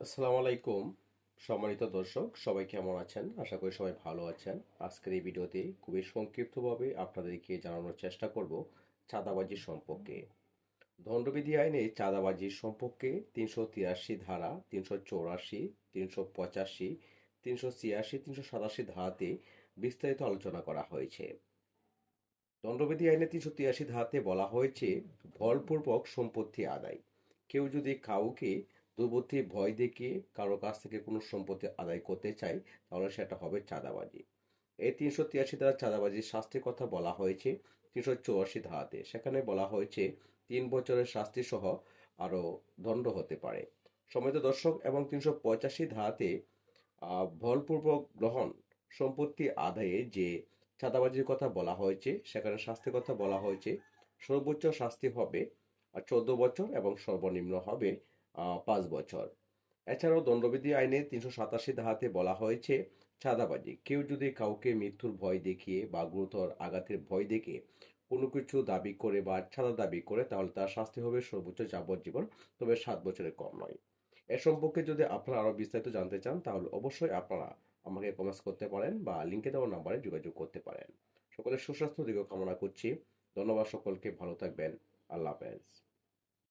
আসসালামু আলাইকুম সম্মানিত দর্শক, সবাই কেমন আছেন? আশা করি সবাই ভালো আছেন। আজকের এই ভিডিওতে খুবই সংক্ষিপ্তভাবে আপনাদেরকে জানানোর চেষ্টা করব চাঁদাবাজি সম্পর্কে। দণ্ডবিধি আইনে চাঁদাবাজির সম্পর্কে তিনশো তিরাশি ধারা, তিনশো চৌরাশি, তিনশো পঁচাশি, তিনশো ছিয়াশি, তিনশো সাতাশি ধারাতে বিস্তারিত আলোচনা করা হয়েছে। দণ্ডবিধি আইনে তিনশো তিরাশি ধারাতে বলা হয়েছে বলপূর্বক সম্পত্তি আদায়। কেউ যদি কাউকে দুর্বৃত্তি ভয় দেখিয়ে কারও কাছ থেকে কোনো সম্পত্তি আদায় করতে চায় তাহলে সেটা হবে চাঁদাবাজি। এই তিনশো তিরাশি ধারা চাঁদাবাজির শাস্তির কথা বলা হয়েছে তিনশো চৌরাশি ধারাতে। সেখানে বলা হয়েছে তিন বছরের শাস্তি সহ আরও দণ্ড হতে পারে। সমিত দর্শক এবং তিনশো পঁচাশি ধারাতে আহ, বলপূর্বক গ্রহণ সম্পত্তি আদায়ে যে চাঁদাবাজির কথা বলা হয়েছে সেখানে শাস্তির কথা বলা হয়েছে সর্বোচ্চ শাস্তি হবে চোদ্দ বছর এবং সর্বনিম্ন হবে পাঁচ বছর। এছাড়াও দণ্ডবিধি আইনে তিনশো সাতাশি ধারাতে বলা হয়েছে, চাঁদাবাজি, কেউ যদি কাউকে মৃত্যুর ভয় দেখিয়ে বা গুরুতর আঘাতের ভয় দেখিয়ে কোনো কিছু দাবি করে বা ছাড়া দাবি করে, তাহলে তার শাস্তি হবে সর্বোচ্চ যাবজ্জীবন, তবে সাত বছরের কম নয়। এ সম্পর্কে যদি আপনারা আরও বিস্তারিত জানতে চান, তাহলে অবশ্যই আপনারা আমাকে কমেন্টস করতে পারেন বা লিঙ্কে দেওয়া নাম্বারে যোগাযোগ করতে পারেন। সকলের সুস্বাস্থ্য দিকেও কামনা করছি। ধন্যবাদ সকলকে, ভালো থাকবেন। আল্লাহ হাফেজ।